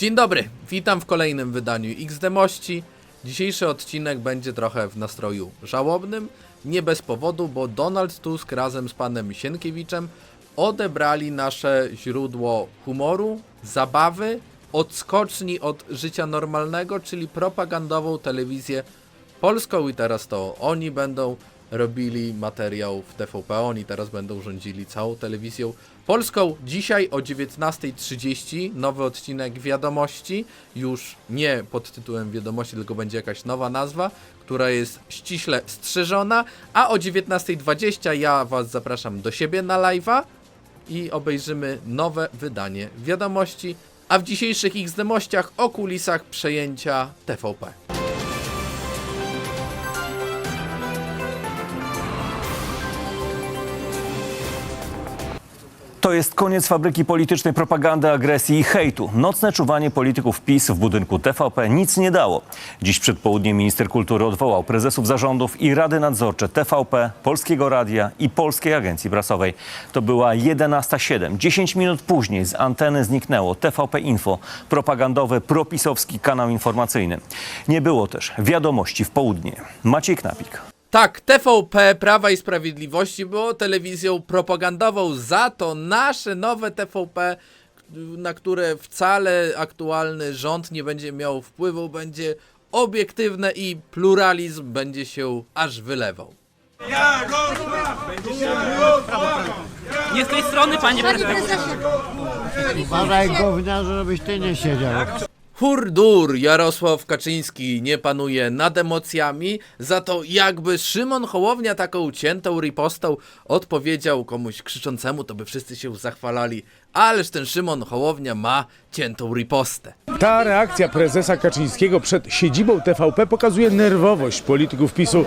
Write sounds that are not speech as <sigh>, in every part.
Dzień dobry, witam w kolejnym wydaniu XD Mości. Dzisiejszy odcinek będzie trochę w nastroju żałobnym, nie bez powodu, bo Donald Tusk razem z panem Sienkiewiczem odebrali nasze źródło humoru, zabawy, odskoczni od życia normalnego, czyli propagandową telewizję polską i teraz to oni będą robili materiał w TVP, oni teraz będą rządzili całą telewizją polską. Dzisiaj o 19.30 nowy odcinek Wiadomości, już nie pod tytułem Wiadomości, tylko będzie jakaś nowa nazwa, która jest ściśle strzeżona, a o 19.20 ja Was zapraszam do siebie na live'a i obejrzymy nowe wydanie Wiadomości, a w dzisiejszych XD-mościach o kulisach przejęcia TVP. To jest koniec fabryki politycznej propagandy, agresji i hejtu. Nocne czuwanie polityków PiS w budynku TVP nic nie dało. Dziś przed południem minister kultury odwołał prezesów zarządów i rady nadzorcze TVP, Polskiego Radia i Polskiej Agencji Prasowej. To była 11.07. 10 minut później z anteny zniknęło TVP Info, propagandowy, propisowski kanał informacyjny. Nie było też wiadomości w południe. Maciej Knapik. Tak, TVP Prawa i Sprawiedliwości było telewizją propagandową, za to nasze nowe TVP, na które wcale aktualny rząd nie będzie miał wpływu, będzie obiektywne i pluralizm będzie się aż wylewał. Nie z tej strony, panie prezydencie. Uważaj gówniarzu, żebyś ty nie siedział. Hurdur Jarosław Kaczyński nie panuje nad emocjami, za to jakby Szymon Hołownia taką ciętą ripostą odpowiedział komuś krzyczącemu, to by wszyscy się zachwalali. Ależ ten Szymon Hołownia ma ciętą ripostę. Ta reakcja prezesa Kaczyńskiego przed siedzibą TVP pokazuje nerwowość polityków PiSu,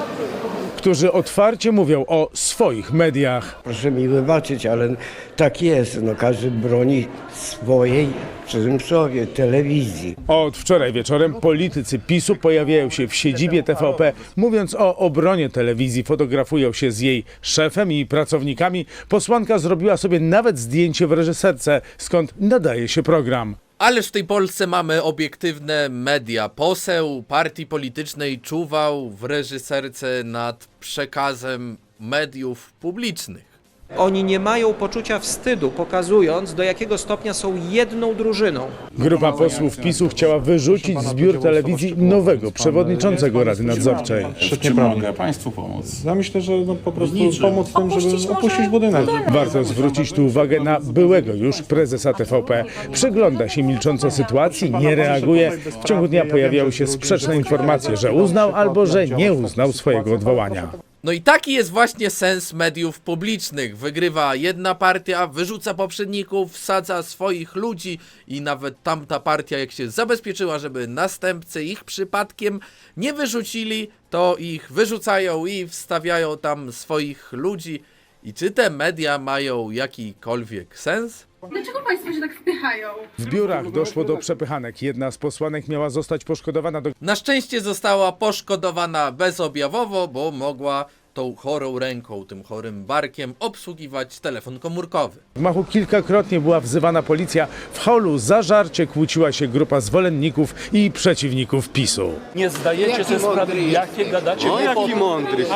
którzy otwarcie mówią o swoich mediach. Proszę mi wybaczyć, ale tak jest. No, każdy broni swojej, cudzysłowie, telewizji. Od wczoraj wieczorem politycy PiSu pojawiają się w siedzibie TVP, mówiąc o obronie telewizji, fotografują się z jej szefem i pracownikami. Posłanka zrobiła sobie nawet zdjęcie w reżyserce, skąd nadaje się program. Ależ w tej Polsce mamy obiektywne media. Poseł partii politycznej czuwał w reżyserce nad przekazem mediów publicznych. Oni nie mają poczucia wstydu, pokazując do jakiego stopnia są jedną drużyną. Grupa posłów PiSu chciała wyrzucić z biur telewizji nowego przewodniczącego Rady Nadzorczej. Czy mogę Państwu pomóc? Ja myślę, że no po prostu pomóc w tym, żeby opuścić budynek. Warto zwrócić tu uwagę na byłego już prezesa TVP. Przygląda się milcząco sytuacji, nie reaguje. W ciągu dnia pojawiały się sprzeczne informacje, że uznał albo że nie uznał swojego odwołania. No i taki jest właśnie sens mediów publicznych. Wygrywa jedna partia, wyrzuca poprzedników, wsadza swoich ludzi i nawet tamta partia, jak się zabezpieczyła, żeby następcy ich przypadkiem nie wyrzucili, to ich wyrzucają i wstawiają tam swoich ludzi. I czy te media mają jakikolwiek sens? Dlaczego Państwo się tak wpychają? W biurach doszło do przepychanek. Jedna z posłanek miała zostać poszkodowana do Na szczęście została poszkodowana bezobjawowo, bo mogła tą chorą ręką, tym chorym barkiem obsługiwać telefon komórkowy. gmachu. Kilkakrotnie była wzywana policja. W holu zażarcie kłóciła się grupa zwolenników i przeciwników PiSu. Nie zdajecie sobie sprawy, jakie gadacie O, jaki mądry się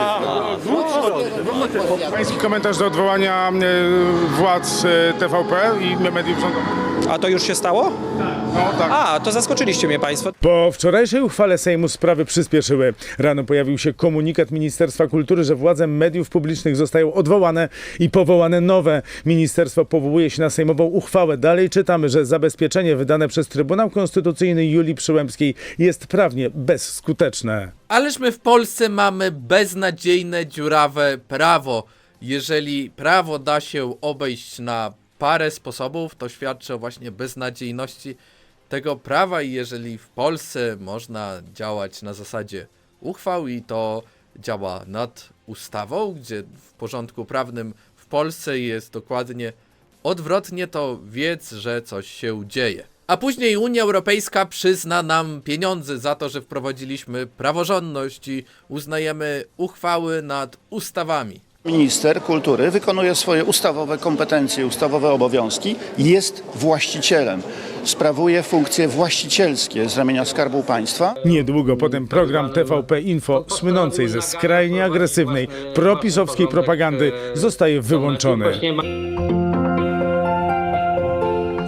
Pański komentarz do odwołania e, władz e, TVP i mediów rządowych? A to już się stało? No tak. A, to zaskoczyliście mnie Państwo. Po wczorajszej uchwale Sejmu sprawy przyspieszyły. Rano pojawił się komunikat Ministerstwa Kultury, że władze mediów publicznych zostają odwołane i powołane nowe. Ministerstwo powołuje się na sejmową uchwałę. Dalej czytamy, że zabezpieczenie wydane przez Trybunał Konstytucyjny Julii Przyłębskiej jest prawnie bezskuteczne. Ależ my w Polsce mamy beznadziejne, dziurawe prawo. Jeżeli prawo da się obejść na parę sposobów, to świadczy o właśnie beznadziejności tego prawa i jeżeli w Polsce można działać na zasadzie uchwał i to działa nad ustawą, gdzie w porządku prawnym w Polsce jest dokładnie odwrotnie, to wiedz, że coś się dzieje. A później Unia Europejska przyzna nam pieniądze za to, że wprowadziliśmy praworządność i uznajemy uchwały nad ustawami. Minister kultury wykonuje swoje ustawowe kompetencje, ustawowe obowiązki, jest właścicielem, sprawuje funkcje właścicielskie z ramienia Skarbu Państwa. Niedługo potem program TVP Info, słynącej ze skrajnie agresywnej, propisowskiej propagandy, zostaje wyłączony.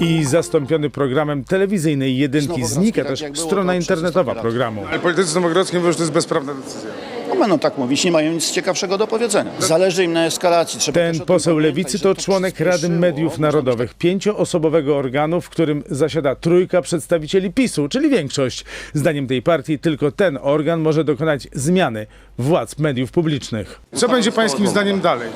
I zastąpiony programem telewizyjnej jedynki znika też strona internetowa programu. Ale politycy z Nowogrodzkiej mówią, że to jest bezprawna decyzja. No będą tak mówić, nie mają nic ciekawszego do powiedzenia. Zależy im na eskalacji. Trzeba Ten poseł Lewicy to tak członek Rady. Mediów Narodowych, pięcioosobowego organu, w którym zasiada trójka przedstawicieli PiSu, czyli większość. Zdaniem tej partii tylko ten organ może dokonać zmiany władz mediów publicznych. Co będzie pańskim zdaniem dalej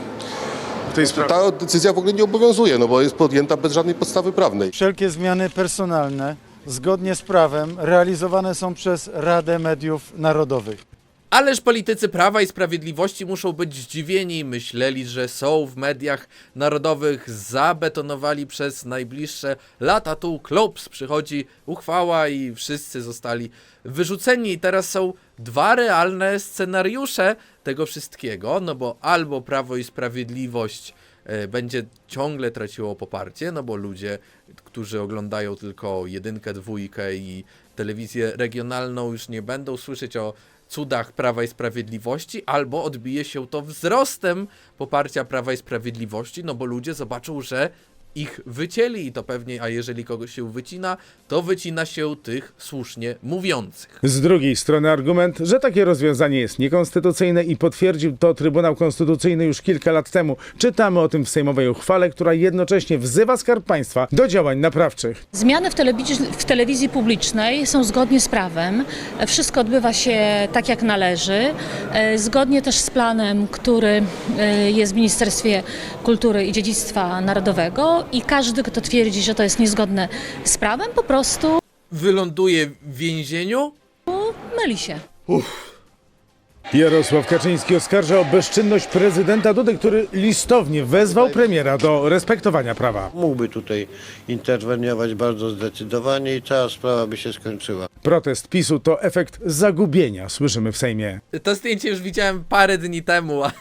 w tej sprawie? Ta decyzja w ogóle nie obowiązuje, no bo jest podjęta bez żadnej podstawy prawnej. Wszelkie zmiany personalne zgodnie z prawem realizowane są przez Radę Mediów Narodowych. Ależ politycy Prawa i Sprawiedliwości muszą być zdziwieni. Myśleli, że są w mediach narodowych, zabetonowali przez najbliższe lata. Tu klops, przychodzi uchwała i wszyscy zostali wyrzuceni. I teraz są dwa realne scenariusze tego wszystkiego, no bo albo Prawo i Sprawiedliwość e, będzie ciągle traciło poparcie, no bo ludzie, którzy oglądają tylko jedynkę, dwójkę i telewizję regionalną już nie będą słyszeć o cudach Prawa i Sprawiedliwości, albo odbije się to wzrostem poparcia Prawa i Sprawiedliwości, no bo ludzie zobaczą, że ich wycięli i to pewnie, a jeżeli kogoś się wycina, to wycina się tych słusznie mówiących. Z drugiej strony argument, że takie rozwiązanie jest niekonstytucyjne i potwierdził to Trybunał Konstytucyjny już kilka lat temu. Czytamy o tym w sejmowej uchwale, która jednocześnie wzywa Skarb Państwa do działań naprawczych. Zmiany w telewizji, w telewizji publicznej są zgodnie z prawem. Wszystko odbywa się tak, jak należy. E, Zgodnie też z planem, który e, jest w Ministerstwie Kultury i Dziedzictwa Narodowego i każdy, kto twierdzi, że to jest niezgodne z prawem, po prostu Wyląduje w więzieniu? myli się. Jarosław Kaczyński oskarża o bezczynność prezydenta Dudy, który listownie wezwał premiera do respektowania prawa. Mógłby tutaj interweniować bardzo zdecydowanie i cała sprawa by się skończyła. Protest PiSu to efekt zagubienia, słyszymy w Sejmie. To zdjęcie już widziałem parę dni temu, <laughs> ale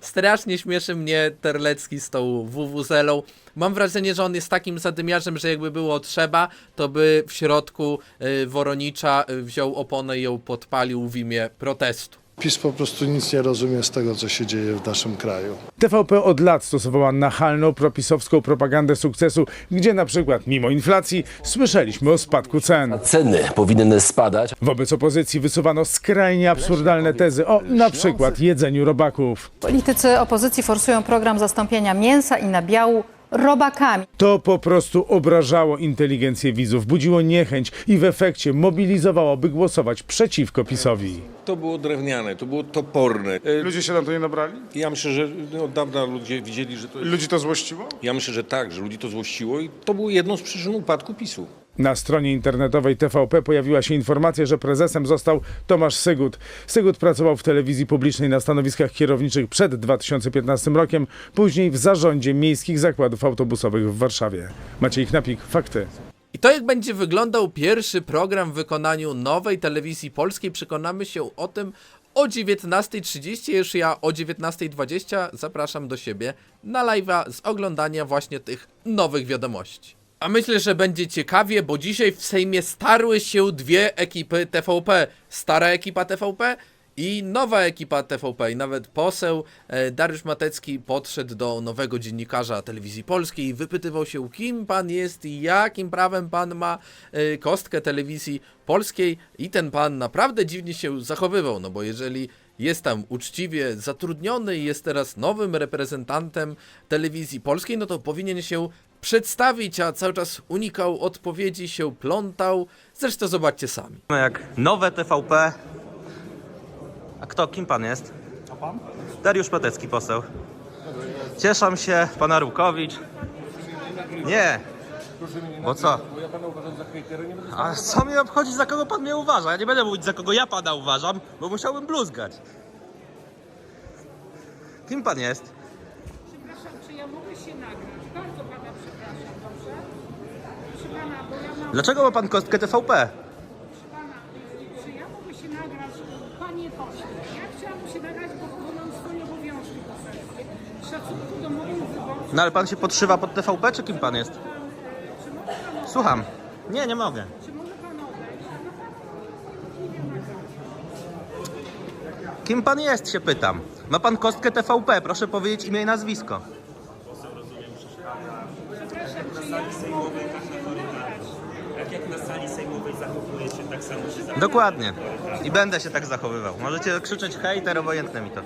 strasznie śmieszy mnie Terlecki z tą WWZelą. Mam wrażenie, że on jest takim zadymiarzem, że jakby było trzeba, to by w środku y, Woronicza y, wziął oponę i ją podpalił w imię protestu. PiS po prostu nic nie rozumie z tego, co się dzieje w naszym kraju. TVP od lat stosowała nachalną propisowską propagandę sukcesu, gdzie na przykład mimo inflacji słyszeliśmy o spadku cen. Ceny powinny spadać. Wobec opozycji wysuwano skrajnie absurdalne tezy o na przykład jedzeniu robaków. Politycy opozycji forsują program zastąpienia mięsa i nabiału robakami. To po prostu obrażało inteligencję widzów, budziło niechęć i w efekcie mobilizowało, by głosować przeciwko PiSowi. To było drewniane, to było toporne. E, Ludzie się na to nie nabrali? Ja myślę, że no, od dawna ludzie widzieli, że to jest... Ludzi to złościło? Ja myślę, że tak, że ludzi to złościło i to było jedną z przyczyn upadku PiSu. Na stronie internetowej TVP pojawiła się informacja, że prezesem został Tomasz Sygut. Sygut pracował w telewizji publicznej na stanowiskach kierowniczych przed 2015 rokiem, później w zarządzie miejskich zakładów autobusowych w Warszawie. Maciej Knapik, fakty. I to jak będzie wyglądał pierwszy program w wykonaniu nowej telewizji polskiej, przekonamy się o tym o 19.30, już ja o 19.20 zapraszam do siebie na live'a z oglądania właśnie tych nowych wiadomości. A myślę, że będzie ciekawie, bo dzisiaj w Sejmie starły się dwie ekipy TVP. Stara ekipa TVP i nowa ekipa TVP. I nawet poseł e, Dariusz Matecki podszedł do nowego dziennikarza telewizji polskiej i wypytywał się, kim pan jest i jakim prawem pan ma e, kostkę telewizji polskiej. I ten pan naprawdę dziwnie się zachowywał, no bo jeżeli jest tam uczciwie zatrudniony i jest teraz nowym reprezentantem telewizji polskiej, no to powinien się przedstawić, a cały czas unikał odpowiedzi, się plątał. Zresztą zobaczcie sami. Jak nowe TVP. A kto, kim pan jest? A pan? Dariusz Patecki, poseł. Cieszam się, pan Arłukowicz. Nie. Bo co? A co mnie obchodzi, za kogo pan mnie uważa? Ja nie będę mówić, za kogo ja pana uważam, bo musiałbym bluzgać. Kim pan jest? Przepraszam, czy ja mogę się nagrać? Bardzo pana przepraszam, dobrze? Proszę pana, bo ja mam... Dlaczego ma pan kostkę TVP? Pana, czy ja mogę się nagrać? Panie pośle, ja chciałam się nagrać, bo wykonam swoje obowiązki poselskie. No ale pan się podszywa pod TVP, czy kim pan jest? Słucham. Nie, nie mogę. Czy może pan odejść? Kim pan jest, się pytam. Ma pan kostkę TVP, proszę powiedzieć imię i nazwisko. Przepraszam, czy ja mogę Tak jak na sali sejmowej zachowuje się, tak samo się zachowuje. Dokładnie. I będę się tak zachowywał. Możecie krzyczeć hejter, obojętne mi to.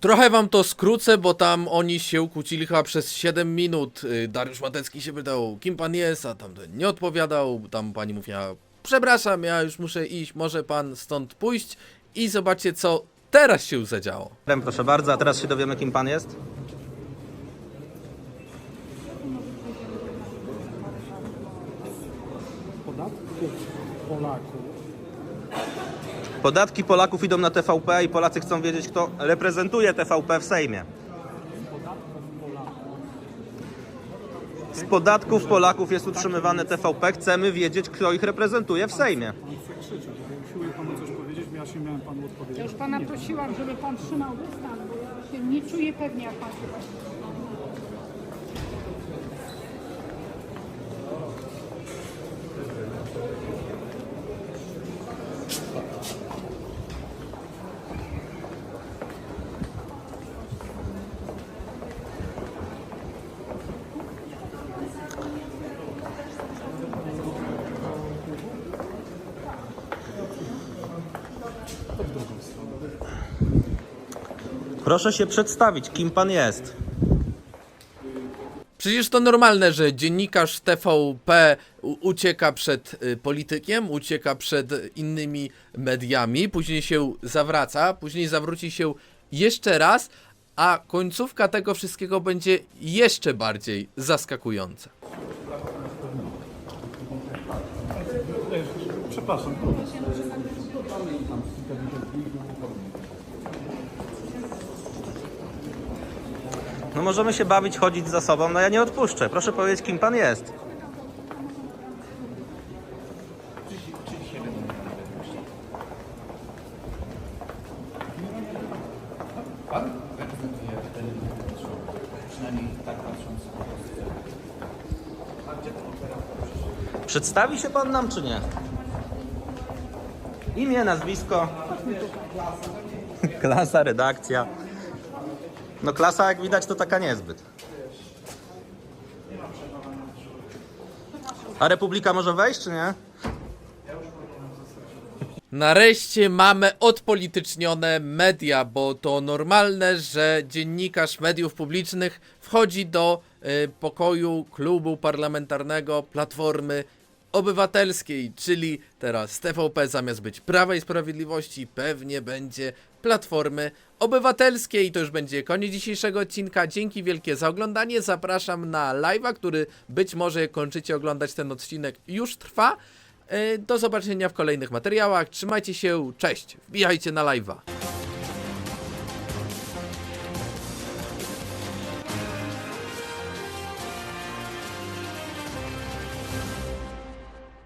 Trochę wam to skrócę, bo tam oni się kłócili chyba przez 7 minut. Y, Dariusz Matecki się pytał, kim pan jest, a tamten nie odpowiadał. Tam pani mówiła, przepraszam, ja już muszę iść, może pan stąd pójść. I zobaczcie, co teraz się zadziało. Proszę bardzo, a teraz się dowiemy, kim pan jest. Podatki Polaków idą na TVP i Polacy chcą wiedzieć, kto reprezentuje TVP w Sejmie. Z podatków Polaków jest utrzymywane TVP. Chcemy wiedzieć, kto ich reprezentuje w Sejmie. Ja już pana prosiłam, żeby pan trzymał dystans, bo ja się nie czuję pewnie, jak pan się Proszę się przedstawić, kim pan jest. Przecież to normalne, że dziennikarz TVP ucieka przed y, politykiem, ucieka przed innymi mediami, później się zawraca, później zawróci się jeszcze raz, a końcówka tego wszystkiego będzie jeszcze bardziej zaskakująca. No możemy się bawić, chodzić za sobą, no ja nie odpuszczę. Proszę powiedzieć, kim pan jest. Przedstawi się pan nam, czy nie? Imię, nazwisko. Klasa, redakcja. No klasa, jak widać, to taka niezbyt. A Republika może wejść, czy nie? Nareszcie mamy odpolitycznione media, bo to normalne, że dziennikarz mediów publicznych wchodzi do y, pokoju klubu parlamentarnego Platformy Obywatelskiej, czyli teraz TVP zamiast być Prawa i Sprawiedliwości pewnie będzie Platformy Obywatelskiej. To już będzie koniec dzisiejszego odcinka. Dzięki wielkie za oglądanie. Zapraszam na live'a, który być może kończycie oglądać ten odcinek już trwa. Y, Do zobaczenia w kolejnych materiałach. Trzymajcie się, cześć. Wbijajcie na live'a.